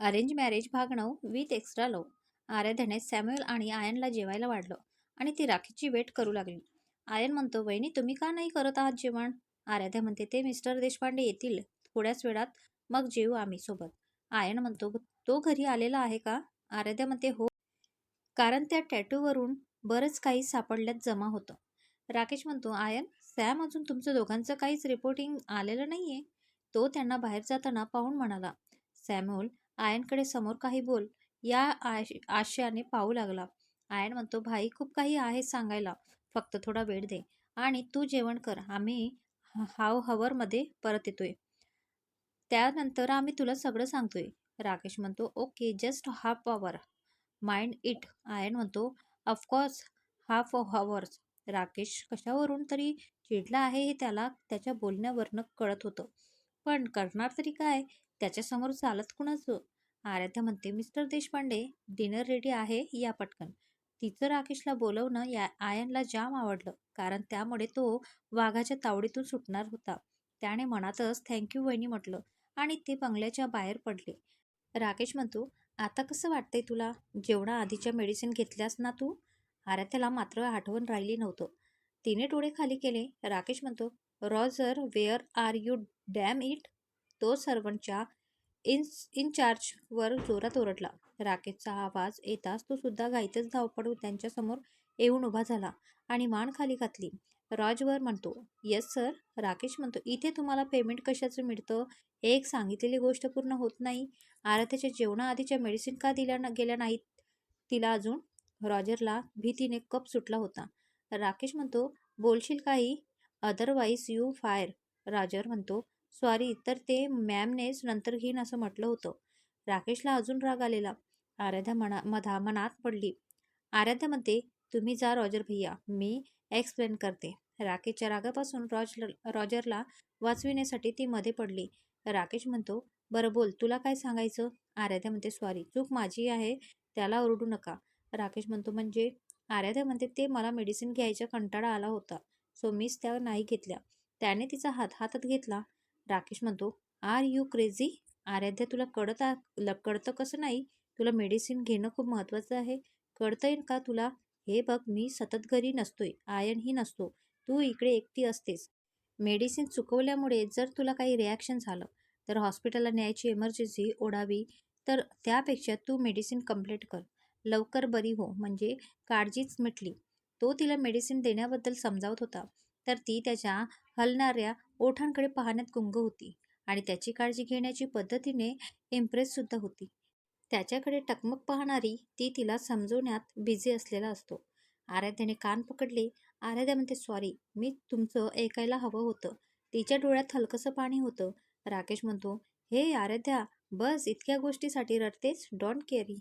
Arrange marriage भाग नऊ with extra love आराध्याने सॅम्युअल आणि आयनला जेवायला वाढलं आणि ती राखीची वेट करू लागली. आयन म्हणतो वहिनी तुम्ही का नाही करत आहात जेवण? आराध्या म्हणते ते मिस्टर देशपांडे येतील. थोड्याच वेळात मग जेवू आम्ही सोबत. आयन म्हणतो तो घरी आलेला आहे का? आराध्या म्हणते हो. कारण त्या टॅटूवरून बरंच काही सापडल्यात जमा होतं. राकेश म्हणतो आयन सॅम अजून तुमचं दोघांचं काहीच रिपोर्टिंग आलेलं नाहीये. तो त्यांना बाहेर जाताना पाहून म्हणाला सॅम्युअल आयनकडे समोर काही बोल. या आश आशयाने पाहू लागला. आयन म्हणतो भाई खूप काही आहे सांगायला. फक्त थोडा वेळ दे आणि तू जेवण कर. आम्ही हाव हवरमध्ये परत येतोय. त्यानंतर आम्ही तुला सगळं सांगतोय. राकेश म्हणतो okay just half hour mind it. Ayan म्हणतो of course half hours Rakesh कशावरून तरी चिडला आहे हे त्याला त्याच्या बोलण्यावरनं कळत होतं. पण करणार तरी काय? त्याच्यासमोर चालत कुणाचं? आराध्या म्हणते मिस्टर देशपांडे डिनर रेडी आहे या पटकन. तिचं राकेशला बोलवणं या आयनला जाम आवडलं कारण त्यामुळे तो वाघाच्या तावडीतून सुटणार होता. त्याने मनातच थँक्यू वहिनी म्हटलं आणि ते बंगल्याच्या बाहेर पडले. राकेश म्हणतो आता कसं वाटतंय तुला? जेवढा आधीच्या मेडिसिन घेतल्यास ना तू? आराध्याला मात्र आठवण राहिली नव्हतं. तिने डोळे खाली केले. राकेश म्हणतो Roger where are you damn it? तो सर्वंटच्या इन इनचार्जवर जोरात ओरडला. राकेशचा आवाज येताच तो सुद्धा घाईतच धावपड त्यांच्यासमोर येऊन उभा झाला आणि मान खाली घातली. रॉजवर म्हणतो येस सर राकेश म्हणतो इथे तुम्हाला पेमेंट कशाचं मिळतं? एक सांगितलेली गोष्ट पूर्ण होत नाही. आराध्याच्या जेवणाआधीच्या मेडिसिन का दिल्या न गेल्या नाहीत तिला अजून? रॉजरला भीतीने कप सुटला होता. राकेश म्हणतो बोलशील काही? अदरवाईज यू फायर रॉजर म्हणतो सॉरी तर ते मॅमनेच नंतर घेईन असं म्हटलं होतं. राकेशला अजून राग आलेला. आराध्या मना मधा मनात पडली. आराध्या म्हणते तुम्ही जा रॉजर भैया मी एक्सप्लेन करते. राकेशच्या रागापासून रॉज रॉजरला वाचविण्यासाठी ती मध्ये पडली. राकेश म्हणतो बरं बोल तुला काय सांगायचं? आराध्या म्हणते सॉरी चूक माझी आहे त्याला ओरडू नका. राकेश म्हणतो म्हणजे? आराध्या म्हणते ते मला मेडिसिन घ्यायचा कंटाळा आला होता सो मीच त्या नाही घेतल्या. त्याने तिचा हात हातात घेतला. राकेश म्हणतो आर यू क्रेझी? आराध्या तुला कळत आ- ल- कळतं कसं नाही? तुला मेडिसिन घेणं खूप महत्त्वाचं आहे. कळतंय का तुला? हे बघ मी सतत घरी नसतोय. आयनही नसतो. तू इकडे एकटी असतेस. मेडिसिन चुकवल्यामुळे जर तुला काही रिॲक्शन झालं तर हॉस्पिटलला न्यायची इमर्जन्सी ओढावी. तर त्यापेक्षा तू मेडिसिन कंप्लीट कर. लवकर बरी हो. म्हणजे काळजीच मिटली. तो तिला मेडिसिन देण्याबद्दल समजावत होता. तर ती त्याच्या हलणाऱ्या ओठांकडे पाहण्यात गुंग होती आणि त्याची काळजी घेण्याची पद्धतीने इम्प्रेससुद्धा होती. त्याच्याकडे टकमक पाहणारी ती तिला समजवण्यात बिझी असलेला असतो. आराध्याने कान पकडले. आराध्या म्हणते सॉरी मी तुमचं ऐकायला हवं होतं. तिच्या डोळ्यात हलकंसं पाणी होतं. राकेश म्हणतो हे आराध्या बस इतक्या गोष्टीसाठी रडतेच डोंट केअरी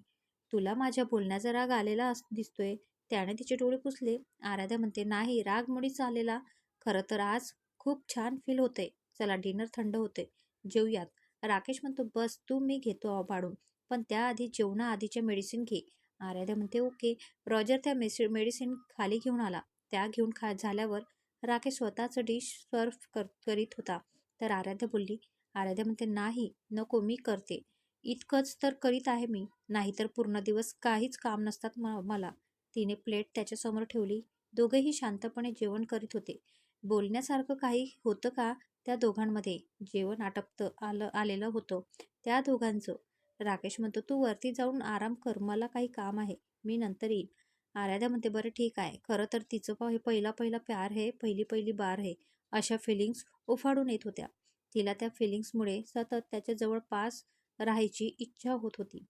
तुला माझ्या बोलण्याचा राग आलेला अस दिसतोय. त्याने तिचे डोळे पुसले. आराध्या म्हणते नाही राग मुळीच आलेला. खरं तर आज खूप छान फील होते. चला डिनर थंड होते. जेवूयात राकेश म्हणतो बस तू मी घेतो पाडून. पण त्याआधी जेवणाआधीच्या मेडिसिन घे. आराध्या म्हणते ओके. रॉजर त्या मेसि मेडिसिन खाली घेऊन आला. त्या घेऊन खा झाल्यावर राकेश स्वतःचं डिश सर्व कर करीत होता. तर आराध्या बोलली आराध्या म्हणते नाही नको मी करते. इतकंच तर करीत आहे मी. नाहीतर पूर्ण दिवस काहीच काम नसतात म मला. तिने प्लेट त्याच्यासमोर ठेवली. दोघेही शांतपणे जेवण करीत होते. बोलण्यासारखं काही होतं का त्या दोघांमध्ये? जेवण आटपतं आलं आलेलं होतं त्या दोघांचं. राकेश म्हणतो तू वरती जाऊन आराम कर मला काही काम आहे. मी नंतर येईल आराध्या म्हणते बरं ठीक आहे. खरं तर तिचं पाव हे पहिला पहिला प्यार हे पहिली पहिली बार हे अशा फिलिंग्स उफाडून येत होत्या. तिला त्या फिलिंग्समुळे सतत त्याच्या जवळपास राहायची इच्छा होत होती.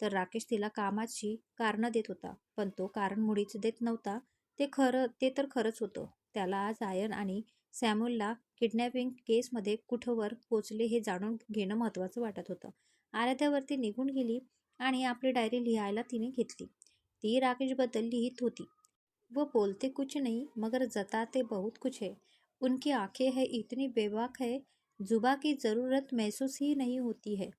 तर राकेश तिला कामाची कारणं देत होता. पण तो कारण मुळीच देत नव्हता. ते खरं ते तर खरंच होतं. त्याला आज आयन आणि सॅम्युलला किडनॅपिंग केसमध्ये कुठंवर पोचले हे जाणून घेणं महत्त्वाचं वाटत होतं. आराध्यावरती निघून गेली आणि आपली डायरी लिहायला तिने घेतली. ती राकेशबद्दल लिहित होती. वो बोलते कुछ नहीं मगर जताते बहुत कुछ है. उनकी आंखें है इतनी बेबाक है. जुबा की ज़रूरत महसूस ही नहीं होती है.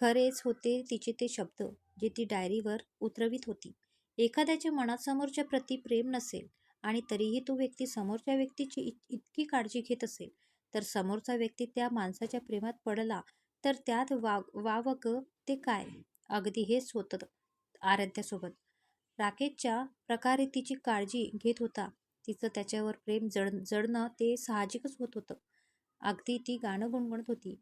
खरेच होते तिचे ते शब्द जे ती डायरीवर उतरवित होती. एखाद्याच्या मनात समोरच्या प्रती प्रेम नसेल आणि तरीही तो व्यक्ती समोरच्या व्यक्तीची इत इतकी काळजी घेत असेल तर समोरचा व्यक्ती त्या माणसाच्या प्रेमात पडला तर त्यात वाग वावग ते काय? अगदी हेच होतं आराध्यासोबत. राकेशच्या प्रकारे तिची काळजी घेत होता. तिचं त्याच्यावर प्रेम जड जडणं ते साहजिकच होत होतं. अगदी ती गाणं गुणगुणत होती.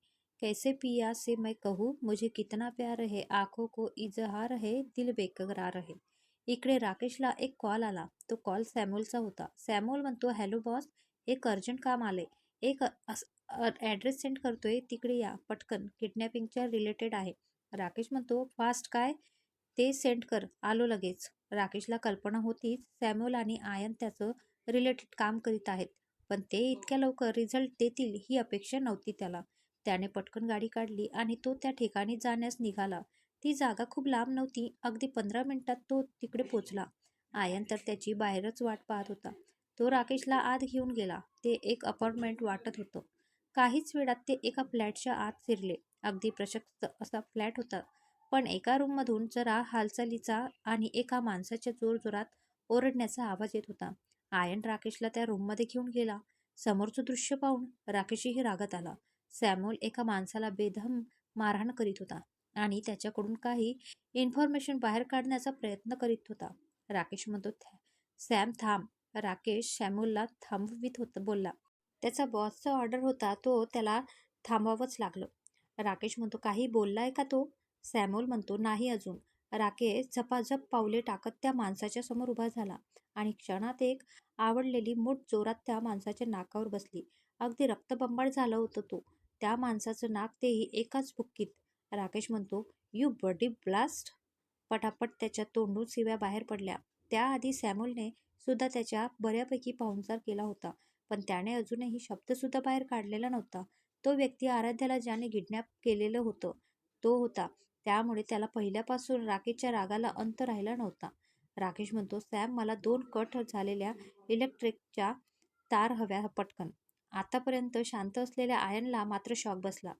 कैसे पिया से मैं कहूँ मुझे कितना प्यार है आँखों को इजहार है दिल बेकरार है. इकडे राकेशला एक कॉल आला. तो कॉल सॅम्युअलचा होता. सॅम्युअल म्हणतो हॅलो बॉस एक अर्जंट काम आलंय. एक ॲड्रेस सेंड करतोय तिकडे या पटकन. किडनॅपिंगच्या रिलेटेड आहे. राकेश म्हणतो फास्ट काय? ते सेंड कर. आलो लगेच. राकेशला कल्पना होतीच. सॅम्युअल आणि आयन त्याचं रिलेटेड काम करीत आहेत. पण ते इतक्या लवकर रिझल्ट देतील ही अपेक्षा नव्हती त्याला. त्याने पटकन गाडी काढली आणि तो त्या ठिकाणी जाण्यास निघाला. ती जागा खूप लांब नव्हती. अगदी पंधरा मिनिटात तो तिकडे पोचला. आयन तर त्याची बाहेरच वाट पाहत होता. तो राकेशला आत घेऊन गेला. ते एक अपार्टमेंट वाटत होतं. काहीच वेळात ते एका फ्लॅटच्या आत फिरले. अगदी प्रशस्त असा फ्लॅट होता. पण एका रूममधून जरा हालचालीचा आणि एका माणसाच्या जोरजोरात ओरडण्याचा आवाज येत होता. आयन राकेशला त्या रूममध्ये घेऊन गेला. समोरचं दृश्य पाहून राकेशही रागत आला. सॅम्युअल एका माणसाला बेधम मारहाण करीत होता. आणि त्याच्याकडून काही इन्फॉर्मेशन बाहेर काढण्याचा प्रयत्न करीत होता. राकेश म्हणतो सॅम थांब. राकेश सॅम्युअलला थांबवित होत बोलला. त्याचा बॉसचा ऑर्डर होता तो त्याला थांबवावंच लागलं. राकेश म्हणतो काही बोललाय का तो? सॅम्युअल म्हणतो नाही अजून. राकेश झपाझप पावले टाकत त्या माणसाच्या समोर उभा झाला आणि क्षणात एक आवडलेली मूठ जोरात त्या माणसाच्या नाकावर बसली. अगदी रक्तबंबाळ झालं होतं तो. त्या माणसाचं नाक तेही एकाच भुक्कीत राकेश म्हणतो यू बडी ब्लास्ट पटापट त्याच्या तोंडून शिव्या बाहेर पडल्या. त्याआधी सॅम्युलने सुद्धा त्याच्या बऱ्यापैकी पाहुणचार केला होता पण त्याने अजूनही शब्दसुद्धा बाहेर काढलेला नव्हता. तो व्यक्ती आराध्याला ज्याने किडनॅप केलेलं होतं तो होता. त्यामुळे त्याला पहिल्यापासून राकेशच्या रागाला अंत राहिला नव्हता. राकेश म्हणतो सॅम मला दोन कट झालेल्या इलेक्ट्रिकच्या तार हव्या पटकन. आतापर्यंत शांत असलेल्या आयनला मात्र शॉक बसला.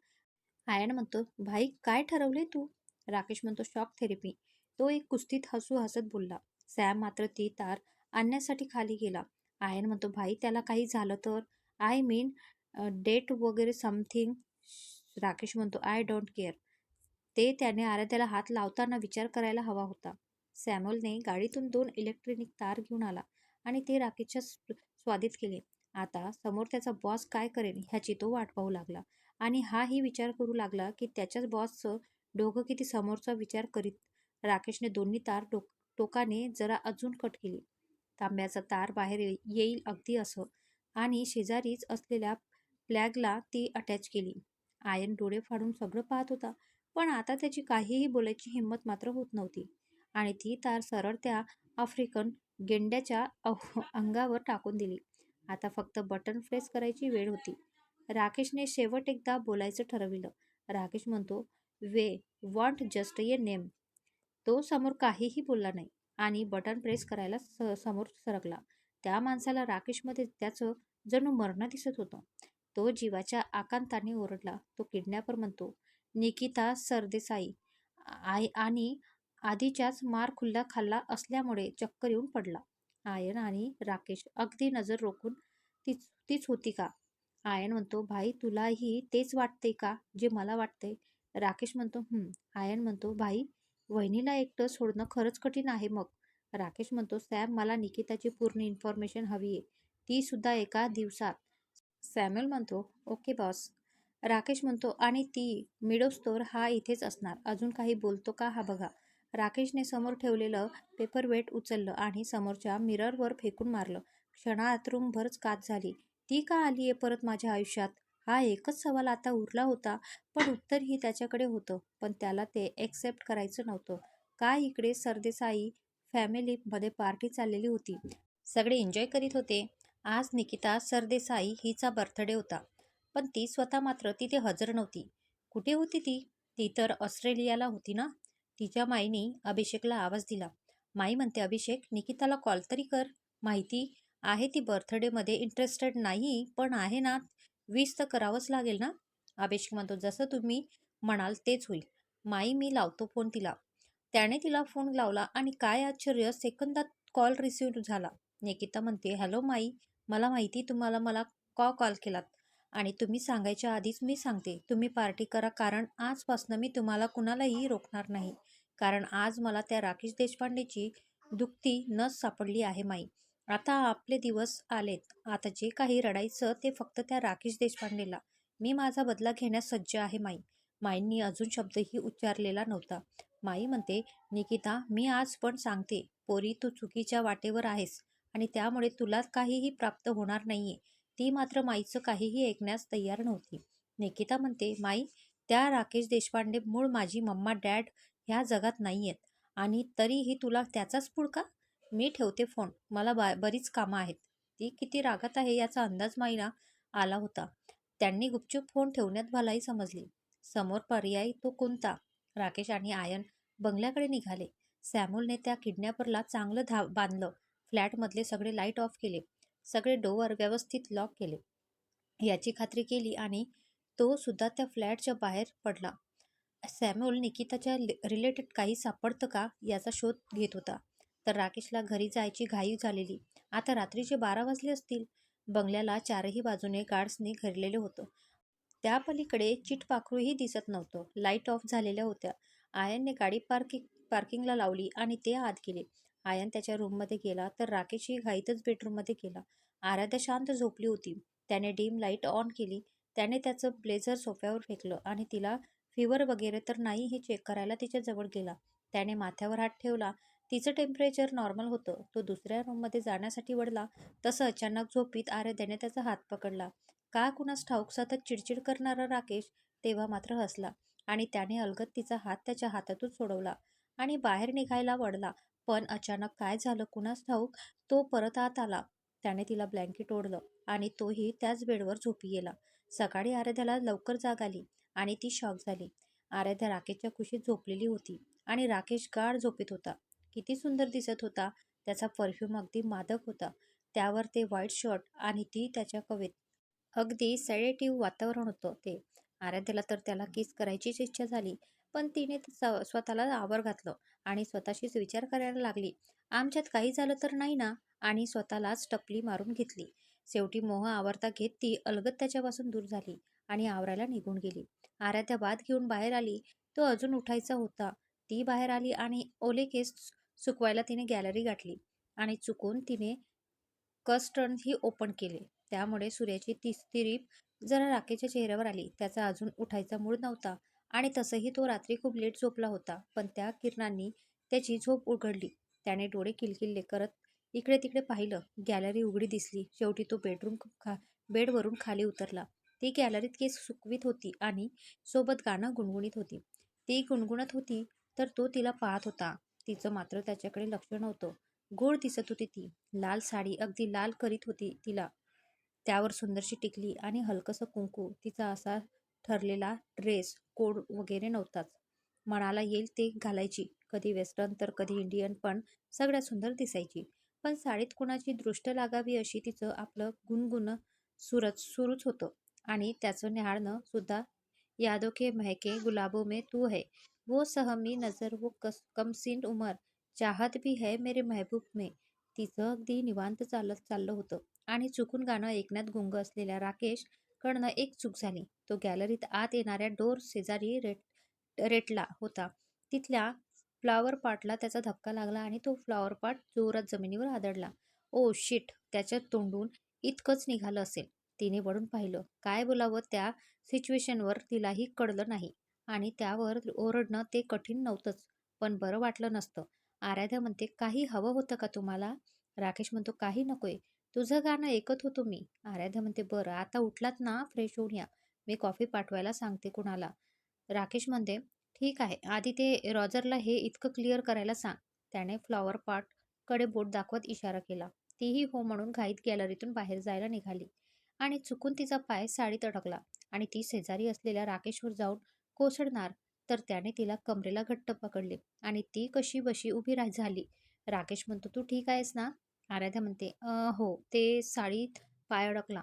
आयन म्हणतो भाई काय ठरवले तू? राकेश म्हणतो शॉक थेरपी. तो एक कुस्तीत हसू हसत बोलला. सॅम मात्र ती तार आणण्यासाठी खाली गेला. आयन म्हणतो भाई त्याला काही झालं तर? आय मीन डेट वगैरे समथिंग. राकेश म्हणतो आय डोंट केअर. ते त्याने आराध्याला हात लावताना विचार करायला हवा होता. सॅम्युअलने गाडीतून दोन इलेक्ट्रॉनिक तार घेऊन आला आणि ते राकेशच्या स्वादित केले. आता समोर त्याचा बॉस काय करेल ह्याची तो वाट पाहू लागला. आणि हाही विचार करू लागला की त्याच्याच बॉसचं डोकं किती समोरचा विचार करीत राकेशने दोन्ही तार टोक टोकाने जरा अजून कट केली. तांब्याचा तार बाहेर येईल अगदी असं. आणि शेजारीच असलेल्या प्लॅगला ती अटॅच केली. आयन डोळे फाडून सगळं पाहत होता पण आता त्याची काहीही बोलायची हिंमत मात्र होत नव्हती. आणि ती तार सरळ त्या आफ्रिकन गेंड्याच्या अंगावर टाकून दिली. आता फक्त बटन प्रेस करायची वेळ होती. राकेशने शेवट एकदा बोलायचं ठरविलं. राकेश म्हणतो we want just your name. तो समोर काहीही बोलला नाही आणि बटन प्रेस करायला स समोर सरकला. त्या माणसाला राकेशमध्ये त्याचं जणू मरण दिसत होतं. तो जीवाच्या आकांताने ओरडला. तो किडनॅपर म्हणतो निकिता सरदेसाई आय आणि आधीच्याच मार खुल्ला खाल्ला असल्यामुळे चक्कर येऊन पडला. आयन आणि राकेश अगदी नजर रोखून तीच तीच होती का? आयन म्हणतो भाई तुलाही तेच वाटते का? जे मला वाटते राकेश म्हणतो आयन म्हणतो भाई वहिनीला एकटं सोडणं खरंच कठीण आहे मग. राकेश म्हणतो सॅम मला निकिताची पूर्ण इन्फॉर्मेशन हवी आहे. ती सुद्धा एका दिवसात. सॅम्युअल म्हणतो ओके बॉस. राकेश म्हणतो आणि ती मिडोस्तोर हा इथेच असणार. अजून काही बोलतो का हा बघा. राकेशने समोर ठेवलेलं पेपर वेट उचललं आणि समोरच्या मिररवर फेकून मारलं. क्षणात रूमभरच काच झाली. ती का आली आहे परत माझ्या आयुष्यात? हा एकच सवाल आता उरला होता पण उत्तरही त्याच्याकडे होतं पण त्याला ते एक्सेप्ट करायचं नव्हतं. काय इकडे सरदेसाई फॅमिलीमध्ये पार्टी चाललेली होती? सगळे एन्जॉय करीत होते. आज निकिता सरदेसाई हिचा बर्थडे होता. पण ती स्वतः मात्र तिथे हजर नव्हती. कुठे होती ती? ती तर ऑस्ट्रेलियाला होती ना? तिच्या माईने अभिषेकला आवाज दिला. माई म्हणते अभिषेक निकिताला कॉल तरी कर. माहिती आहे ती बर्थडेमध्ये इंटरेस्टेड नाही पण आहे ना विश तर करावंच लागेल ना? अभिषेक म्हणतो जसं तुम्ही म्हणाल तेच होईल. माई मी लावतो फोन तिला. त्याने तिला फोन लावला आणि काय आश्चर्य सेकंदात कॉल रिसिव्ह झाला. निकिता म्हणते हॅलो माई. मला माहिती तुम्हाला मला का कॉल केलात? आणि तुम्ही सांगायच्या आधीच मी सांगते. तुम्ही पार्टी करा कारण आजपासून मी तुम्हाला कुणालाही रोखणार नाही. कारण आज मला त्या राकेश देशपांडेची दुखती नस सापडली आहे माई. आता आपले दिवस आलेत. आता जे काही रडायचं ते फक्त त्या राकेश देशपांडेला. मी माझा बदला घेण्यास सज्ज आहे माई. माईंनी अजून शब्दही उच्चारलेला नव्हता. माई म्हणते निकिता मी आज पण सांगते पोरी तू चुकीच्या वाटेवर आहेस आणि त्यामुळे तुला काहीही प्राप्त होणार नाहीये. ती मात्र माईचं काहीही ऐकण्यास तयार नव्हती. निकिता म्हणते माई त्या राकेश देशपांडे मूळ माझी मम्मा डॅड ह्या जगात नाही आहेत आणि तरीही तुला त्याचाच पुळका मी ठेवते फोन. मला बा बरीच कामं आहेत. ती किती रागात आहे याचा अंदाज माईला आला होता. त्यांनी गुपचूप फोन ठेवण्यात भलाही समजली. समोर पर्याय तो कोणता? राकेश आणि आयन बंगल्याकडे निघाले. सॅम्युलने त्या किडनॅपरला चांगलं धा बांधलं. फ्लॅटमधले सगळे लाइट ऑफ केले. सगळे डोअर व्यवस्थित लॉक केले. याची खात्री केली आणि तो सुद्धा त्या फ्लॅटच्या बाहेर पडला. सॅम्युल निकिताच्या रिलेटेड काही सापडतं का याचा शोध घेत होता. तर राकेशला घरी जायची घाई झालेली आता रात्रीचे बारा वाजले असतील. बंगल्याला चारही बाजूने गार्ड्सने घेरलेलं होतं. त्या पलीकडे चिटपाखरूही दिसत नव्हतं. लाइट ऑफ झालेल्या होत्या. आयनने गाडी पार्किंग पार्किंगला लावली आणि ते आत गेले. आयन त्याच्या रूममध्ये गेला तर राकेशही घाईतच बेडरूममध्ये गेला. आराध्या शांत झोपली होती. त्याने डीम लाइट ऑन केली. त्याने त्याचं ब्लेझर सोफ्यावर फेकलं आणि तिला फिवर वगैरे तर नाही हे चेक करायला तिच्या जवळ गेला. त्याने माथ्यावर हात ठेवला तिचं टेम्परेचर नॉर्मल होतं. तो दुसऱ्या रूममध्ये जाण्यासाठी वळला तसं अचानक झोपीत आराध्याने त्याचा हात पकडला. का कुणास ठाऊक सतत चिडचिड करणारा राकेश तेव्हा मात्र हसला आणि त्याने अलगत तिचा हात त्याच्या हातातून सोडवला आणि बाहेर निघायला वळला. पण अचानक काय झालं कुणास ठाऊक? तो परत आत आला. त्याने तिला ब्लँकेट ओढलं आणि तोही त्याच बेडवर झोपी गेला. सकाळी आराध्याला लवकर जाग आली आणि ती शॉक झाली. आराध्या राकेशच्या कुशीत झोपलेली होती आणि राकेश गाढ झोपेत होता. किती सुंदर दिसत होता त्याचा परफ्यूम अगदी मादक होता. त्यावर ते व्हाईट शर्ट आणि ती त्याच्या कवेत. अगदी सॅडेटिव्ह वातावरण होतं ते. आराध्याला तर त्याला किस करायचीच इच्छा झाली पण तिने स- स्वतःला आवर घातलं आणि स्वतःशीच विचार करायला लागली. आमच्यात काही झालं तर नाही ना? आणि स्वतःलाच टपली मारून घेतली. शेवटी मोह आवरता घेत ती अलगत त्याच्यापासून दूर झाली आणि आवरायला निघून गेली. आराध्या बाद घेऊन बाहेर आली. तो अजून उठायचा होता. ती बाहेर आली आणि ओले केस सुकवायला तिने गॅलरी गाठली आणि चुकून तिने ही ओपन केले. त्यामुळे सूर्याची तिस्तिरीप तिरीप जरा राखेच्या चेहऱ्यावर आली. त्याचा अजून उठायचा मूड नव्हता आणि तसंही तो रात्री खूप लेट झोपला होता. पण त्या किरणांनी त्याची झोप उघडली. त्याने डोळे किलकिल्ले करत इकडे तिकडे पाहिलं. गॅलरी उघडी दिसली. शेवटी तो बेडरूम खा बेडवरून खाली उतरला. ती गॅलरीत केस सुकवीत होती आणि सोबत गाणं गुणगुणीत होती. ती गुणगुणत होती तर तो तिला पाहत होता. तिचं मात्र त्याच्याकडे लक्ष नव्हतं. गोड दिसत होती ती. लाल साडी अगदी लाल करीत होती तिला. त्यावर सुंदरशी टिकली आणि हलकंसं कुंकू तिचा असा ठरलेला ड्रेस कोड वगैरे नव्हताच. मनाला येईल ते घालायची. कधी वेस्टर्न तर कधी इंडियन पण सगळ्यात सुंदर दिसायची. पण साडीत कुणाची दृष्ट लागावी अशी तिचं आपलं गुणगुण सुरत सुरूच होतं. आणि त्याचं न्याहाळणं सुद्धा यादो के महके गुलाबो मे तू है. वो सहमी नजर वो कस कमसिन उमर चाहत भी है मेरे महबूब में. तिचं अगदी निवांत चालत चाललं होतं. आणि चुकून गाणं ऐकण्यात गुंग असलेल्या राकेश कडनं एक चूक झाली. तो गॅलरीत आत येणाऱ्या डोर शेजारी रेट रेटला होता. तिथल्या फ्लॉवर पॉटला त्याचा धक्का लागला आणि तो फ्लॉवर पॉट जोरात जमिनीवर आदळला. ओ शिट त्याच्या तोंडून इतकंच निघालं असेल. तिने वळून पाहिलं. काय बोलावं त्या सिच्युएशनवर तिलाही कळलं नाही. आणि त्यावर ओरडणं ते कठीण नव्हतंच पण बरं वाटलं नसतं. आराध्या म्हणते काही हवं होतं का तुम्हाला? राकेश म्हणतो काही नकोय. तुझं गाणं ऐकत होतो मी. आराध्या म्हणते बरं आता उठलात ना फ्रेश होऊन या. मी कॉफी पाठवायला सांगते कुणाला. राकेश म्हणते ठीक आहे आधी ते रॉजरला हे इतकं क्लिअर करायला सांग. त्याने फ्लॉवर पॉटकडे बोट दाखवत इशारा केला. तीही हो म्हणून घाईत गॅलरीतून बाहेर जायला निघाली. आणि चुकून तिचा पाय साडीत अडकला आणि ती शेजारी असलेल्या राकेशवर जाऊन कोसळणार तर त्याने तिला कमरेला घट्ट पकडले आणि ती कशी बशी उभी राह झाली. राकेश म्हणतो तू ठीक आहेस ना? आराध्या म्हणते हो. ते साडीत पाय अडकला.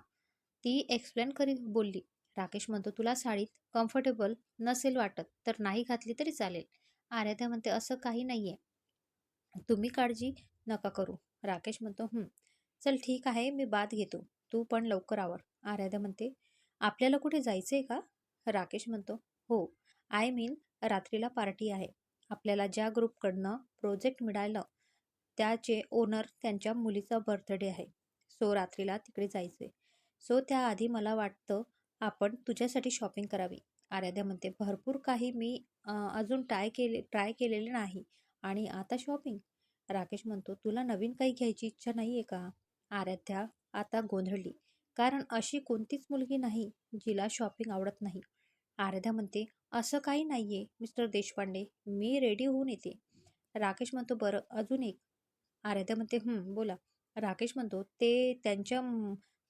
ती एक्सप्लेन करीत बोलली राकेश म्हणतो तुला साडीत कम्फर्टेबल नसेल वाटत तर नाही घातली तरी चालेल. आराध्या म्हणते असं काही नाहीये. तुम्ही काळजी नका करू. राकेश म्हणतो चल ठीक आहे मी बाद घेतो. तू पण लवकर आवर. आराध्या म्हणते आपल्याला कुठे जायचं आहे का? राकेश म्हणतो हो आय मीन रात्रीला पार्टी आहे. आपल्याला ज्या ग्रुपकडनं प्रोजेक्ट मिळालं त्याचे ओनर त्यांच्या मुलीचा बर्थडे आहे. सो रात्रीला तिकडे जायचे सो त्याआधी मला वाटतं आपण तुझ्यासाठी शॉपिंग करावी. आराध्या म्हणते भरपूर काही मी अजून ट्राय केले ट्राय केलेले नाही. आणि आता शॉपिंग? राकेश म्हणतो तुला नवीन काही घ्यायची इच्छा नाही आहे का? आराध्या आता गोंधळली कारण अशी कोणतीच मुलगी नाही जिला शॉपिंग आवडत नाही. आराध्या म्हणते असं काही नाही आहे मिस्टर देशपांडे मी रेडी होऊन येते. राकेश म्हणतो बरं अजून एक. आराध्या म्हणते बोला. राकेश म्हणतो ते त्यांच्या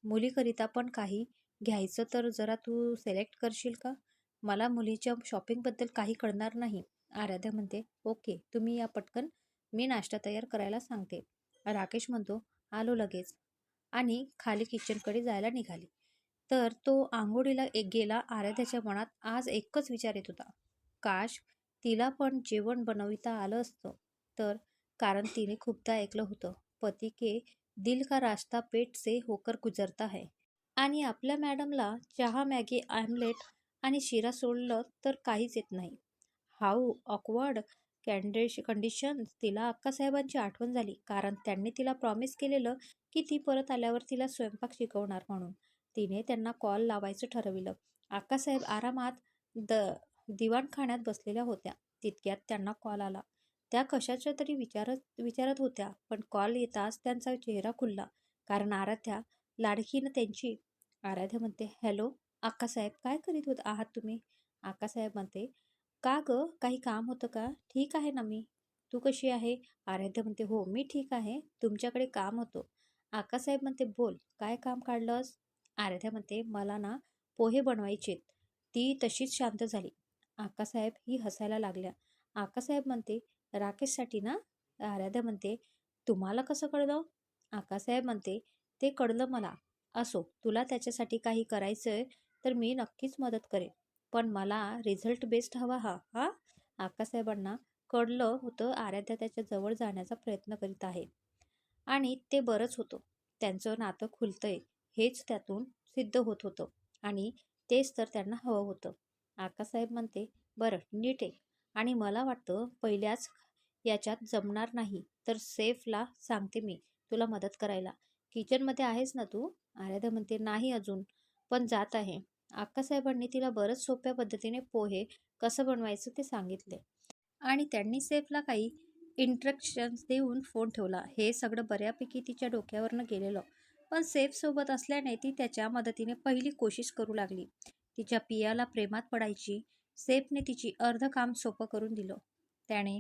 मुलीकरिता पण काही घ्यायचं तर जरा तू सिलेक्ट करशील का? मला मुलीच्या शॉपिंगबद्दल काही कळणार नाही. आराध्या म्हणते ओके तुम्ही या पटकन मी नाश्ता तयार करायला सांगते. राकेश म्हणतो आलो लगेच. आणि खाली किचनकडे जायला निघाली. तर तो आंघोळीला एक गेला आराध्याच्या मनात आज एकच विचार येत होता. काश तिला पण जेवण बनविता आलं असतं. तर कारण तिने खूपदा ऐकलं होतं पती के दिल का रास्ता पेट से होकर गुजरता है. आणि आपल्या मॅडमला चहा मॅगी आमलेट आणि शिरा सोडलं तर काहीच येत नाही. हाऊ ऑकवर्ड कॅन्डेश कंडिशन तिला अक्कासाहेबांची आठवण झाली. कारण त्यांनी तिला प्रॉमिस केलेलं की ती परत आल्यावर तिला स्वयंपाक शिकवणार म्हणून. तिने त्यांना कॉल लावायचं ठरविलं. आक्कासाहेब आरामात द दिवाणखाण्यात बसलेल्या होत्या. तितक्यात त्यांना कॉल आला. त्या कशाच्या तरी विचारत विचारत होत्या पण कॉल येताच त्यांचा चेहरा खुलला. कारण आराध्या लाडकीनं त्यांची आराध्या म्हणते हॅलो आक्कासाहेब काय करीत होत आहात तुम्ही? आक्कासाहेब म्हणते का ग काही काम होतं का? ठीक आहे ना मी. तू कशी आहे? आराध्य म्हणते हो मी ठीक आहे. तुमच्याकडे काम होतं. आकासाहेब म्हणते बोल काय काम काढलंस? आराध्या म्हणते मला ना पोहे बनवायचेत. ती तशीच शांत झाली. आकासाहेब ही हसायला लागल्या. आकासाहेब म्हणते राकेशसाठी ना? आराध्या म्हणते तुम्हाला कसं कळलं? आकासाहेब म्हणते ते कळलं मला. असो तुला त्याच्यासाठी काही करायचं तर मी नक्कीच मदत करेन. पण मला रिझल्ट बेस्ट हवा हा हा? आकासाहेबांना कळलं होतं आराध्या त्याच्याजवळ जाण्याचा प्रयत्न करीत आहे. आणि ते बरंच होतं. त्यांचं नातं खुलतंय. हेच त्यातून सिद्ध होत होतं आणि तेच तर त्यांना हवं होतं. आकासाहेब म्हणते बरं नीट आहे. आणि मला वाटतं पहिल्याच याच्यात जमणार नाही तर सेफला सांगते मी तुला मदत करायला. किचनमध्ये आहेस ना तू? आराध्या म्हणते नाही अजून पण जात आहे. आक्कासाहेबांनी तिला बरंच सोप्या पद्धतीने पोहे कसं बनवायचं ते सांगितले. आणि त्यांनी सेफला काही इंट्रक्शन्स देऊन फोन ठेवला. हे सगळं बऱ्यापैकी तिच्या डोक्यावरनं गेलेलं. पण सेफसोबत असल्याने ती त्याच्या मदतीने पहिली कोशिश करू लागली. तिच्या पियाला प्रेमात पडायची सेफने तिची अर्ध काम सोपं करून दिलं. त्याने